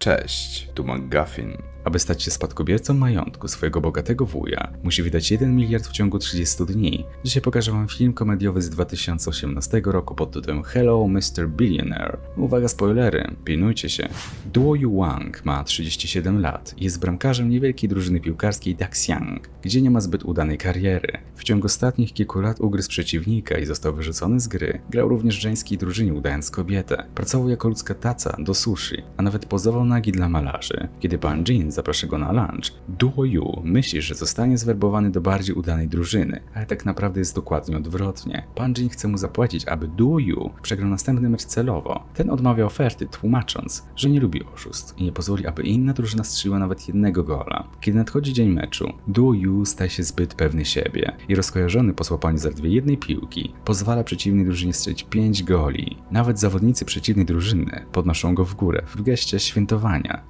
Cześć, tu McGuffin. Aby stać się spadkobiercą majątku swojego bogatego wuja, musi wydać 1 miliard w ciągu 30 dni. Dzisiaj pokażę wam film komediowy z 2018 roku pod tytułem Hello Mr. Billionaire. Uwaga spoilery, pilnujcie się. Duo Yu Wang ma 37 lat i jest bramkarzem niewielkiej drużyny piłkarskiej Daxiang, gdzie nie ma zbyt udanej kariery. W ciągu ostatnich kilku lat ugryzł przeciwnika i został wyrzucony z gry. Grał również w żeńskiej drużynie udając kobietę. Pracował jako ludzka taca do sushi, a nawet pozował nagi dla malarzy. Kiedy pan Jin zaprasza go na lunch, Duo Yu myśli, że zostanie zwerbowany do bardziej udanej drużyny, ale tak naprawdę jest dokładnie odwrotnie. Pan Jin chce mu zapłacić, aby Duo Yu przegrał następny mecz celowo. Ten odmawia oferty, tłumacząc, że nie lubi oszustw i nie pozwoli, aby inna drużyna strzeliła nawet jednego gola. Kiedy nadchodzi dzień meczu, Duo Yu staje się zbyt pewny siebie i rozkojarzony po złapaniu zaledwie jednej piłki pozwala przeciwnej drużynie strzelić 5 goli. Nawet zawodnicy przeciwnej drużyny podnoszą go w górę w geście świętowania,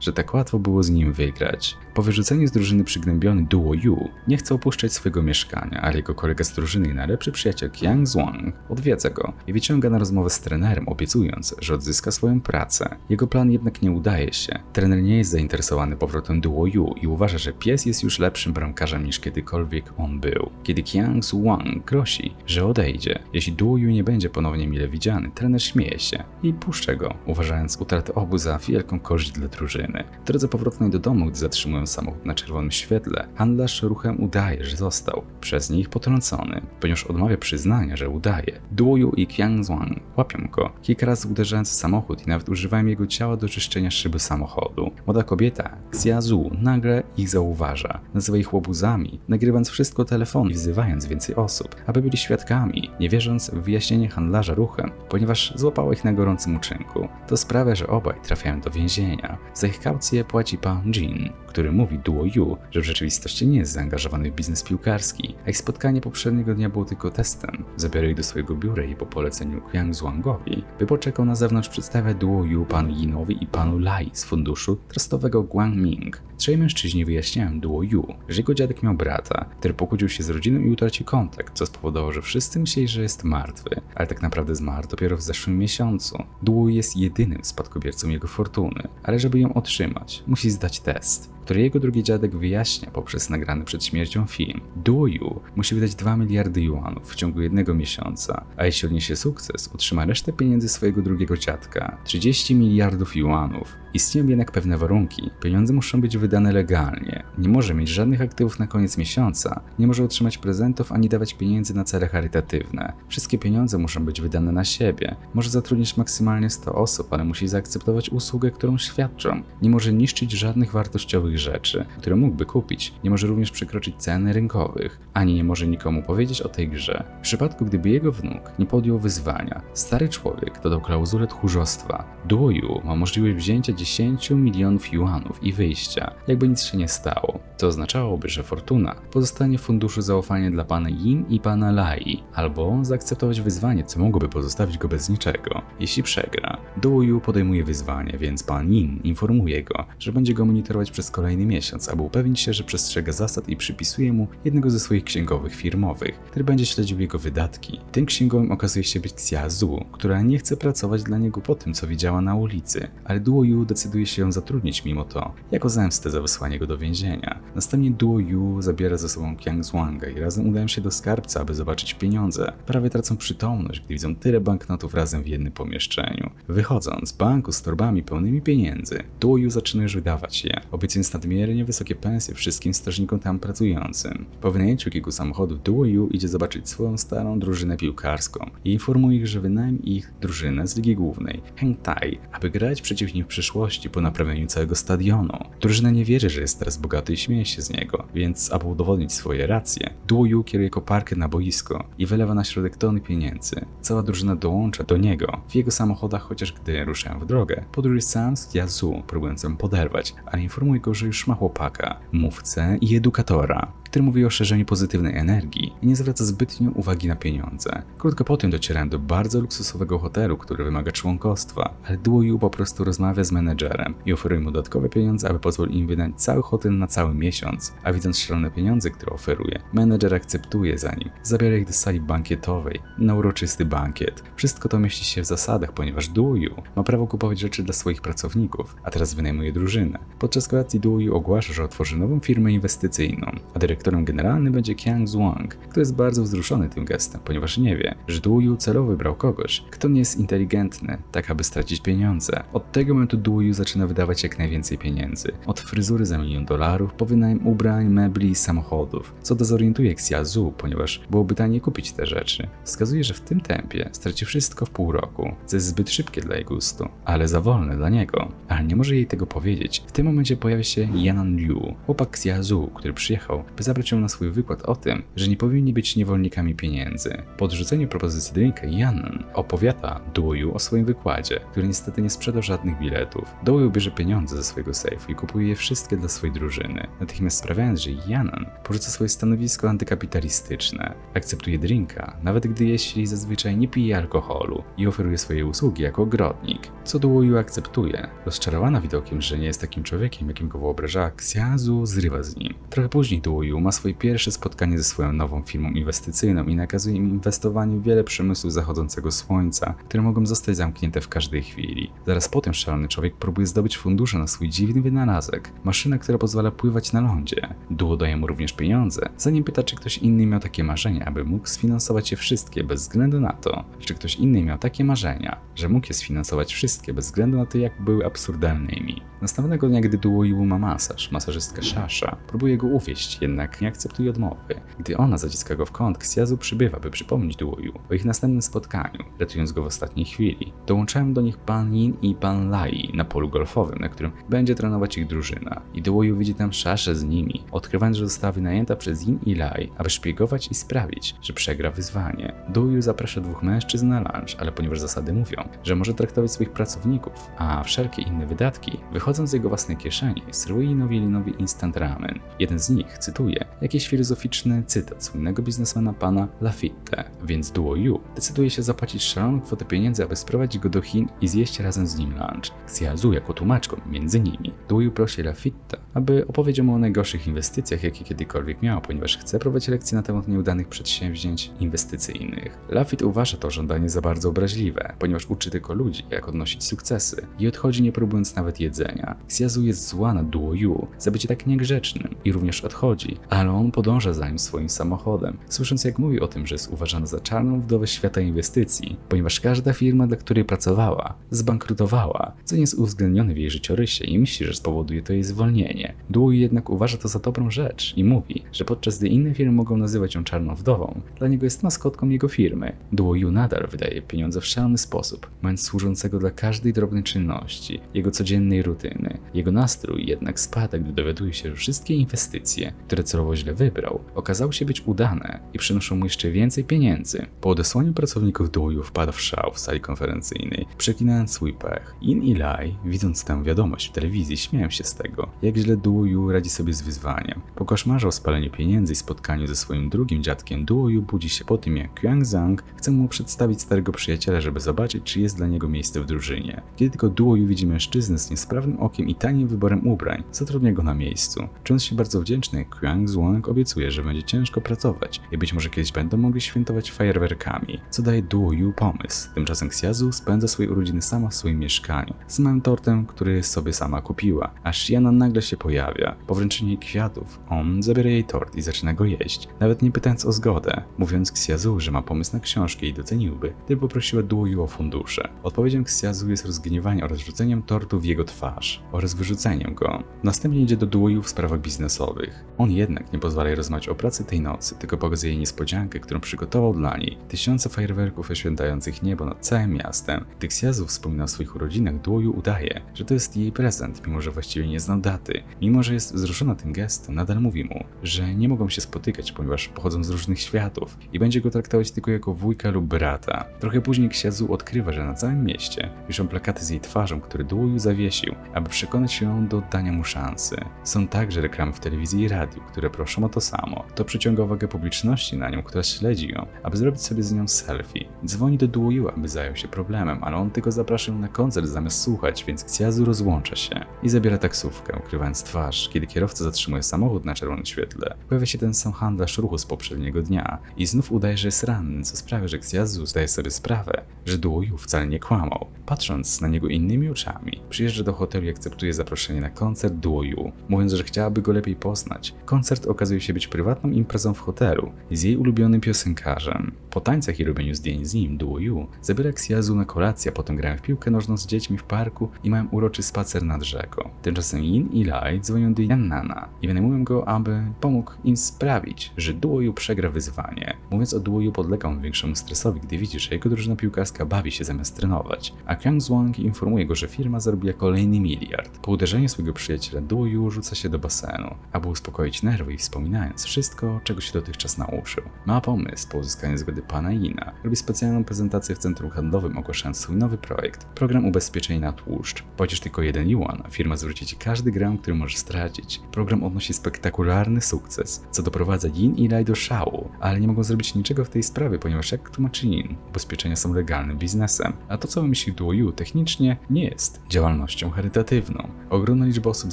że tak łatwo było z nim wygrać. Po wyrzuceniu z drużyny przygnębiony Duo Yu nie chce opuszczać swojego mieszkania, ale jego kolega z drużyny i najlepszy przyjaciel Yang Zhuang odwiedza go i wyciąga na rozmowę z trenerem, obiecując, że odzyska swoją pracę. Jego plan jednak nie udaje się. Trener nie jest zainteresowany powrotem Duo Yu i uważa, że pies jest już lepszym bramkarzem niż kiedykolwiek on był. Kiedy Yang Zhuang grozi, że odejdzie, jeśli Duo Yu nie będzie ponownie mile widziany, trener śmieje się i puszcza go, uważając utratę obu za wielką korzyść dla drużyny. W drodze powrotnej do domu, gdy zatrzymują samochód na czerwonym świetle, handlarz ruchem udaje, że został przez nich potrącony, ponieważ odmawia przyznania, że udaje. Duo Yu i Qiang Zhuang łapią go, kilka razy uderzając w samochód i nawet używają jego ciała do czyszczenia szyby samochodu. Młoda kobieta, Xia Zhu, nagle ich zauważa. Nazywa ich łobuzami, nagrywając wszystko telefonem i wzywając więcej osób, aby byli świadkami, nie wierząc w wyjaśnienie handlarza ruchem, ponieważ złapała ich na gorącym uczynku. To sprawia, że obaj trafiają do więzienia. Za ich kaucję płaci pan Jin, który mówi Duo Yu, że w rzeczywistości nie jest zaangażowany w biznes piłkarski, a ich spotkanie poprzedniego dnia było tylko testem. Zabiorę ich do swojego biura i po poleceniu Qiang Zhuangowi, by poczekał na zewnątrz przedstawia Duo Yu panu Yinowi i panu Lai z funduszu trustowego Guangming. Trzej mężczyźni wyjaśniają Duo Yu, że jego dziadek miał brata, który pokłócił się z rodziną i utracił kontakt, co spowodowało, że wszyscy myśleli, że jest martwy, ale tak naprawdę zmarł dopiero w zeszłym miesiącu. Duo jest jedynym spadkobiercą jego fortuny, ale żeby ją otrzymać, musi zdać test który jego drugi dziadek wyjaśnia poprzez nagrany przed śmiercią film. Duo Yu musi wydać 2 miliardy juanów w ciągu jednego miesiąca, a jeśli odniesie sukces, otrzyma resztę pieniędzy swojego drugiego dziadka 30 miliardów juanów. Istnieją jednak pewne warunki. Pieniądze muszą być wydane legalnie. Nie może mieć żadnych aktywów na koniec miesiąca, nie może otrzymać prezentów ani dawać pieniędzy na cele charytatywne. Wszystkie pieniądze muszą być wydane na siebie. Może zatrudnić maksymalnie 100 osób, ale musi zaakceptować usługę, którą świadczą. Nie może niszczyć żadnych wartościowych rzeczy, które mógłby kupić. Nie może również przekroczyć ceny rynkowych, ani nie może nikomu powiedzieć o tej grze. W przypadku, gdyby jego wnuk nie podjął wyzwania, stary człowiek dodał klauzulę tchórzostwa. Duo Yu ma możliwość wzięcia 10 milionów juanów i wyjścia, jakby nic się nie stało. To oznaczałoby, że fortuna pozostanie w funduszu zaufania dla pana Yin i pana Lai, albo zaakceptować wyzwanie, co mogłoby pozostawić go bez niczego. Jeśli przegra, Duo Yu podejmuje wyzwanie, więc pan Yin informuje go, że będzie go monitorować przez kolejny miesiąc, aby upewnić się, że przestrzega zasad i przypisuje mu jednego ze swoich księgowych firmowych, który będzie śledził jego wydatki. Tym księgowym okazuje się być Xia Zhu, która nie chce pracować dla niego po tym, co widziała na ulicy, ale Duo Yu decyduje się ją zatrudnić mimo to, jako zemstę za wysłanie go do więzienia. Następnie Duo Yu zabiera ze sobą Qiang Zhuanga i razem udają się do skarbca, aby zobaczyć pieniądze. Prawie tracą przytomność, gdy widzą tyle banknotów razem w jednym pomieszczeniu. Wychodząc z banku z torbami pełnymi pieniędzy, Duo Yu zaczyna już wydawać je, obiecując nadmiernie wysokie pensje wszystkim strażnikom tam pracującym. Po wynajęciu kilku samochodów Yu idzie zobaczyć swoją starą drużynę piłkarską i informuje ich, że wynajmie ich drużynę z Ligi Głównej, Heng Tai, aby grać przeciw nim w przyszłości po naprawieniu całego stadionu. Drużyna nie wierzy, że jest teraz bogaty i śmieje się z niego, więc aby udowodnić swoje racje, Duo Yu kieruje koparkę na boisko i wylewa na środek tony pieniędzy. Cała drużyna dołącza do niego w jego samochodach, chociaż gdy ruszają w drogę, podróż sam z Yazu, próbując ją poderwać, ale informuje go, że już ma chłopaka, mówcę i edukatora który mówi o szerzeniu pozytywnej energii i nie zwraca zbytnio uwagi na pieniądze. Krótko po tym docierałem do bardzo luksusowego hotelu, który wymaga członkostwa, ale Duo Yu po prostu rozmawia z menedżerem i oferuje mu dodatkowe pieniądze, aby pozwolił im wydać cały hotel na cały miesiąc. A widząc szalone pieniądze, które oferuje, menedżer akceptuje za nim. Zabiera ich do sali bankietowej na uroczysty bankiet. Wszystko to mieści się w zasadach, ponieważ Duoyu ma prawo kupować rzeczy dla swoich pracowników, a teraz wynajmuje drużynę. Podczas kolacji Duoyu ogłasza, że otworzy nową firmę inwestycyjną, a dyrektorem generalnym będzie Kiang Zhuang, który jest bardzo wzruszony tym gestem, ponieważ nie wie, że Duoyu celowo wybrał kogoś, kto nie jest inteligentny, tak aby stracić pieniądze. Od tego momentu Duoyu zaczyna wydawać jak najwięcej pieniędzy. Od fryzury za milion dolarów, po wynajem ubrań, mebli i samochodów, co dezorientuje Xiazu, ponieważ byłoby taniej kupić te rzeczy. Wskazuje, że w tym tempie straci wszystko w pół roku, co jest zbyt szybkie dla jej gustu, ale za wolne dla niego. Ale nie może jej tego powiedzieć. W tym momencie pojawia się Yanan Liu, chłopak Xiazu, który przyjechał, by zabrać ją na swój wykład o tym, że nie powinni być niewolnikami pieniędzy. Po odrzuceniu propozycji drinka Yanan opowiada Duoyu o swoim wykładzie, który niestety nie sprzedał żadnych biletów. Duoyu bierze pieniądze ze swojego sejfu i kupuje je wszystkie dla swojej drużyny, natychmiast sprawiając, że Yanan porzuca swoje stanowisko antykapitalistyczne. Akceptuje drinka, nawet gdy jeśli zazwyczaj nie pije alkoholu i oferuje swoje usługi jako ogrodnik, co Duoyu akceptuje. Rozczarowana widokiem, że nie jest takim człowiekiem, jakim go wyobrażała, Xiazu zrywa z nim. Trochę później Ma swoje pierwsze spotkanie ze swoją nową firmą inwestycyjną i nakazuje im inwestowanie w wiele przemysłów zachodzącego słońca, które mogą zostać zamknięte w każdej chwili. Zaraz potem szalony człowiek próbuje zdobyć fundusze na swój dziwny wynalazek, maszynę, która pozwala pływać na lądzie. Duo daje mu również pieniądze, zanim pyta, czy ktoś inny miał takie marzenia, aby mógł sfinansować je wszystkie bez względu na to, czy ktoś inny miał takie marzenia, że mógł je sfinansować wszystkie bez względu na to, jak były absurdalnymi. Następnego dnia, gdy Duoyu ma masaż, masażystka Shasha próbuje go uwieść, jednak nie akceptuje odmowy. Gdy ona zaciska go w kąt, Xiazu przybywa, by przypomnieć Duoyu o ich następnym spotkaniu, ratując go w ostatniej chwili. Dołączają do nich Pan Yin i Pan Lai na polu golfowym, na którym będzie trenować ich drużyna. I Duoyu widzi tam Shaszę z nimi, odkrywając, że została wynajęta przez Yin i Lai, aby szpiegować i sprawić, że przegra wyzwanie. Duoyu zaprasza dwóch mężczyzn na lunch, ale ponieważ zasady mówią, że może traktować swoich pracowników, a wszelkie inne wydatki wychodzą z jego własnej kieszeni, serwuje Nowilinowi instant ramen. Jeden z nich cytuje jakiś filozoficzny cytat słynnego biznesmena pana Lafitte, więc Duo Yu decyduje się zapłacić szaloną kwotę pieniędzy, aby sprowadzić go do Chin i zjeść razem z nim lunch. Xiazu jako tłumaczką między nimi. Duo Yu prosi Lafitte, aby opowiedział mu o najgorszych inwestycjach, jakie kiedykolwiek miał, ponieważ chce prowadzić lekcje na temat nieudanych przedsięwzięć inwestycyjnych. Lafitte uważa to żądanie za bardzo obraźliwe, ponieważ uczy tylko ludzi, jak odnosić sukcesy i odchodzi nie próbując nawet jedzenia. Xiazu jest zła na Duo Yu za bycie tak niegrzecznym i również odchodzi, ale on podąża za nim swoim samochodem, słysząc jak mówi o tym, że jest uważana za czarną wdowę świata inwestycji, ponieważ każda firma, dla której pracowała, zbankrutowała, co nie jest uwzględnione w jej życiorysie i myśli, że spowoduje to jej zwolnienie. Duo jednak uważa to za dobrą rzecz i mówi, że podczas gdy inne firmy mogą nazywać ją czarną wdową, dla niego jest maskotką jego firmy. Duo nadal wydaje pieniądze w szalony sposób, mając służącego dla każdej drobnej czynności, jego codziennej rutyny. Jego nastrój jednak spada, gdy dowiaduje się, że wszystkie inwestycje, które celowo źle wybrał, okazały się być udane i przynoszą mu jeszcze więcej pieniędzy. Po odesłaniu pracowników Duoyu wpadł w szał w sali konferencyjnej, przeklinając swój pech. In i Lai, widząc tę wiadomość w telewizji, śmieją się z tego, jak źle Duoyu radzi sobie z wyzwaniem. Po koszmarze o spaleniu pieniędzy i spotkaniu ze swoim drugim dziadkiem, Duoyu budzi się po tym, jak Qiang Zhang chce mu przedstawić starego przyjaciela, żeby zobaczyć, czy jest dla niego miejsce w drużynie. Kiedy tylko Duoyu widzi mężczyznę z niesprawnym okiem i tanim wyborem ubrań, zatrudnia go na miejscu. Czując się bardzo wdzięczny, Qiang Zhuang obiecuje, że będzie ciężko pracować i być może kiedyś będą mogli świętować fajerwerkami, co daje Duo Yu pomysł. Tymczasem Xiazu spędza swoje urodziny sama w swoim mieszkaniu, z małym tortem, który sobie sama kupiła, aż Jana nagle się pojawia. Po wręczeniu jej kwiatów, on zabiera jej tort i zaczyna go jeść, nawet nie pytając o zgodę, mówiąc Xiazu, że ma pomysł na książkę i doceniłby, gdyby poprosiła Duo Yu o fundusze. Odpowiedzią Xiazu jest rozgniewanie oraz rzuceniem tortu w jego twarz oraz wyrzuceniem go. Następnie idzie do Duo Yu w sprawach biznesowych. On jednak nie pozwala jej rozmawiać o pracy tej nocy, tylko pokazuje jej niespodziankę, którą przygotował dla niej. Tysiące fajerwerków oświęcających niebo nad całym miastem. Gdy Xiazu wspomina o swoich urodzinach, Duoyu udaje, że to jest jej prezent, mimo że właściwie nie znał daty. Mimo, że jest wzruszona tym gestem, nadal mówi mu, że nie mogą się spotykać, ponieważ pochodzą z różnych światów i będzie go traktować tylko jako wujka lub brata. Trochę później Xiazu odkrywa, że na całym mieście wiszą plakaty z jej twarzą, które Duoyu zawiesił, aby przekonać ją do oddania mu szansy. Są także reklamy w telewizji i radiu, które proszą o to samo. To przyciąga uwagę publiczności na nią, która śledzi ją, aby zrobić sobie z nią selfie. Dzwoni do Duoyu, aby zajął się problemem, ale on tylko zaprasza ją na koncert zamiast słuchać, więc Xiazu rozłącza się i zabiera taksówkę, ukrywając twarz, kiedy kierowca zatrzymuje samochód na czerwonym świetle. Pojawia się ten sam handlarz ruchu z poprzedniego dnia i znów udaje, że jest ranny, co sprawia, że Xiazu zdaje sobie sprawę, że Duo Yu wcale nie kłamał. Patrząc na niego innymi oczami, przyjeżdża do hotelu i akceptuje zaproszenie na koncert Duo Yu, mówiąc, że chciałaby go lepiej poznać. Koncert okazuje się być prywatną imprezą w hotelu z jej ulubionym piosenkarzem. Po tańcach i robieniu zdjęć z nim, Duo Yu zabiera Xiazu na kolację, potem grają w piłkę nożną z dziećmi w parku i mają uroczy spacer nad rzeką. Tymczasem Yin i Lai dzwonią do Yannana i wynajmują go, aby pomógł im sprawić, że Duo Yu przegra wyzwanie. Mówiąc o Duo Yu podlega on większemu stresowi, gdy widzi, że jego drużyna piłkarska bawi się zamiast trenować, a Kyung Zwang informuje go, że firma zarobiła kolejny miliard. Po uderzeniu swojego przyjaciela Duo Yu rzuca się do basenu, aby uspokoić nerwy i wspominając wszystko, czego się dotychczas nauczył. Ma pomysł po uzyskaniu zgody pana Yina. Robi specjalną prezentację w centrum handlowym ogłaszając swój nowy projekt. Program ubezpieczenia na tłuszcz. Płacisz tylko jeden yuan, a firma zwróci ci każdy gram, który możesz stracić. Program odnosi spektakularny sukces, co doprowadza Yin i Lai do szału, ale nie mogą zrobić niczego w tej sprawie, ponieważ jak tłumaczy Yin, ubezpieczenia są legalnym biznesem, a to co wymyślił Duo Yu technicznie nie jest działalnością charytatywną. Ogromna liczba osób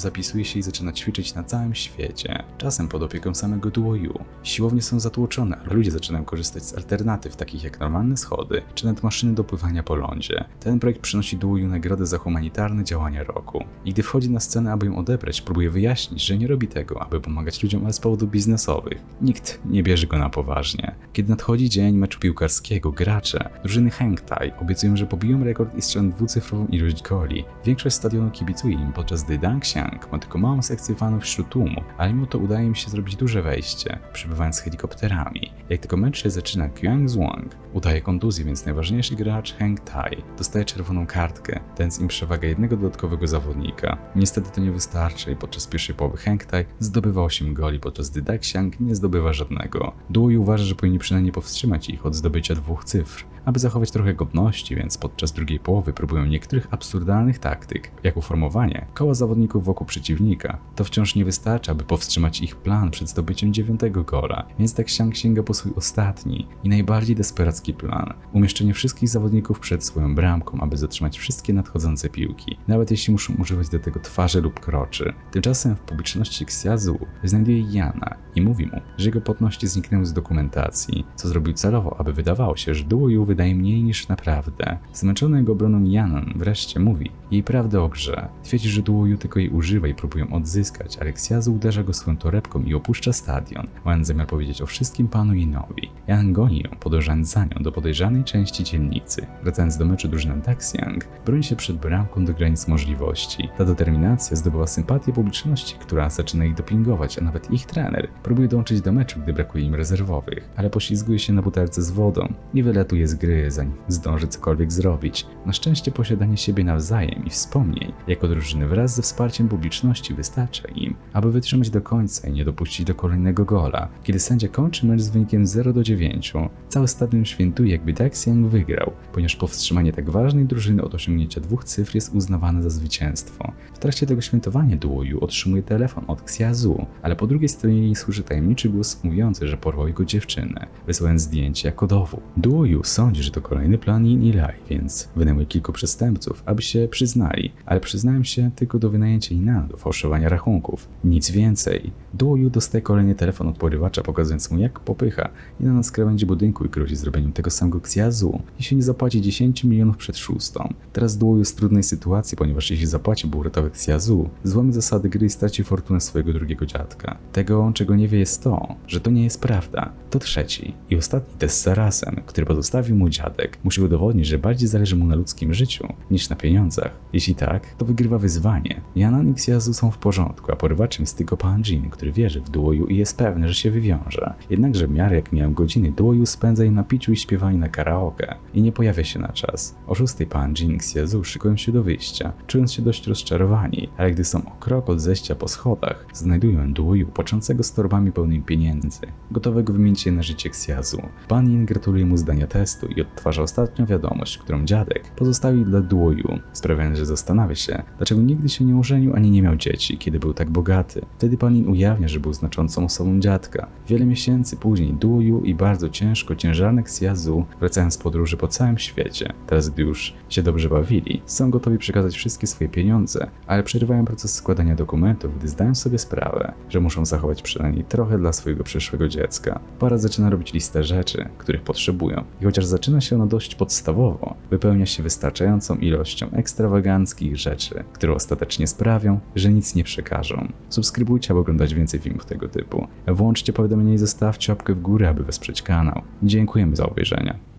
zapisuje się i zaczyna ćwiczyć na całym świecie, czasem pod opieką samego Duo Yu. Siłownie są zatłoczone, a ludzie zaczynają korzystać z alternatyw takich jak normalne schody, czy nawet maszyny do pływania po lądzie. Ten projekt przynosi Duo Yu nagrodę za humanitarne działania roku. I gdy wchodzi na scenę, aby ją odebrać, próbuje wyjaśnić, że nie robi tego, aby pomagać ludziom, ale z powodów biznesowych. Nikt nie bierze go na poważnie. Kiedy nadchodzi dzień meczu piłkarskiego, gracze drużyny Hengtai obiecują, że pobiją rekord i strzelą dwucyfrową ilość goli. Większość stadionu kibicuje im, podczas gdy Dangxiang ma tylko małą sekcję fanów wśród tłumu, ale mimo to udaje im się zrobić duże wejście, przybywając helikopterami. Jak tylko mecz się zaczyna, Kyung Zwang udaje kontuzję, więc najważniejszy gracz Heng Tai dostaje czerwoną kartkę, dając im przewagę jednego dodatkowego zawodnika. Niestety to nie wystarczy i podczas pierwszej połowy Heng Tai zdobywa 8 goli, podczas gdy Daxiang nie zdobywa żadnego. Duo uważa, że powinni przynajmniej powstrzymać ich od zdobycia dwóch cyfr, aby zachować trochę godności, więc podczas drugiej połowy próbują niektórych absurdalnych taktyk, jak uformowanie koła zawodników wokół przeciwnika. To wciąż nie wystarcza, aby powstrzymać ich plan przed zdobyciem dziewiątego gola, więc tak Xiang sięga po swój ostatni i najbardziej desperacki plan. Umieszczenie wszystkich zawodników przed swoją bramką, aby zatrzymać wszystkie nadchodzące piłki, nawet jeśli muszą używać do tego twarzy lub kroczy. Tymczasem w publiczności Xiazu znajduje Jana i mówi mu, że jego płatności zniknęły z dokumentacji, co zrobił celowo, aby wydawało się, że Duo Yu wydaje mniej niż naprawdę. Zmęczony jego obroną Janan wreszcie mówi jej prawdę o grze. Twierdzi, że Duo Yu tylko jej używa i próbują odzyskać, ale Xiazu uderza go swoją torebką i opuszcza stadion, mając zamiar powiedzieć o wszystkim panu Yinowi. Jan goni ją, podążając za nią do podejrzanej części dzielnicy. Wracając do meczu drużyna Daxiang, broni się przed bramką do granic możliwości. Ta determinacja zdobyła sympatię publiczności, która zaczyna ich dopingować, a nawet ich trener próbuje dołączyć do meczu, gdy brakuje im rezerwowych, ale poślizguje się na butelce z wodą i wylatuje z gry, zanim zdąży cokolwiek zrobić. Na szczęście posiadanie siebie nawzajem i wspomnień jako drużyny wraz ze wsparciem publiczności wystarcza im, aby wytrzymać do końca i nie dopuścić do kolejnego gola. Kiedy sędzia kończy mecz z wynikiem 0 do 9, cały stadion świętuje jakby Daxiang wygrał, ponieważ powstrzymanie tak ważnej drużyny od osiągnięcia dwóch cyfr jest uznawane za zwycięstwo. W trakcie tego świętowania Duo Yu otrzymuje telefon od Xiazu, ale po drugiej stronie linii słyszy tajemniczy głos mówiący, że porwał jego dziewczynę, wysyłając zdjęcie jako dowód. Duo Yu sądzi, że to kolejny plan Yin i więc wynajmuje kilku przestępców, aby się przyznali, ale przyznają się tylko do wynajęcia Inana do fałszowania rachunków. Nic więcej. Duo Yu dostaje kolejny telefon od porywacza, pokazując mu jak popycha Inana na skrawędzi budynku i grozi zrobieniem tego samego Xiazu, jeśli nie zapłaci 10 milionów przed szóstą. Teraz Duo jest w trudnej sytuacji, ponieważ jeśli zapłaci był uratować Xiazu, złamie zasady gry i straci fortunę swojego drugiego dziadka. Tego, czego nie wie jest to, że to nie jest prawda. To trzeci i ostatni test z zarazem, który pozostawił mu dziadek. Musi udowodnić, że bardziej zależy mu na ludzkim życiu niż na pieniądzach. Jeśli tak, to wygrywa wyzwanie. Yanan i Xiazu są w porządku, a porywaczem jest tylko Pan Jin, który wierzy w Duoju i jest pewny, że się wywiąże. Jednakże w miarę jak miałem godziny, Duoju spędza je na piciu i śpiewaniu na karaoke i nie pojawia się na czas. O szóstej Pan Jin i Xiazu szykują się do wyjścia, czując się dość rozczarowani, ale gdy są o krok od zejścia po schodach, znajdują Duoju począcego z torbami pełnymi pieniędzy, gotowego wymienić je na życie Xiazu. Pan Yin gratuluje mu zdania testu i odtwarza ostatnią wiadomość, którą dziadek pozostawił dla Duoju, sprawiając, że zastanawia się, dlaczego nigdy się nie ożenił ani nie miał dzieci, kiedy był tak bogaty. Wtedy Panin ujawnia, że był znaczącą osobą dziadka. Wiele miesięcy później Duoju i bardzo ciężko ciężarny Xiazu wracają z podróży po całym świecie. Teraz, gdy już się dobrze bawili, są gotowi przekazać wszystkie swoje pieniądze, ale przerywają proces składania dokumentów, gdy zdają sobie sprawę, że muszą zachować przynajmniej trochę dla swojego przyszłego dziecka. Para zaczyna robić listę rzeczy, których potrzebują i chociaż zaczyna się ona dość podstawowo, wypełnia się wystarczającą ilością ekstrawaganckich rzeczy, które ostatecznie sprawią, że nic nie przekażą. Subskrybujcie, aby oglądać więcej filmów tego typu. Włączcie powiadomienia i zostawcie łapkę w górę, aby wesprzeć kanał. Dziękujemy za obejrzenie.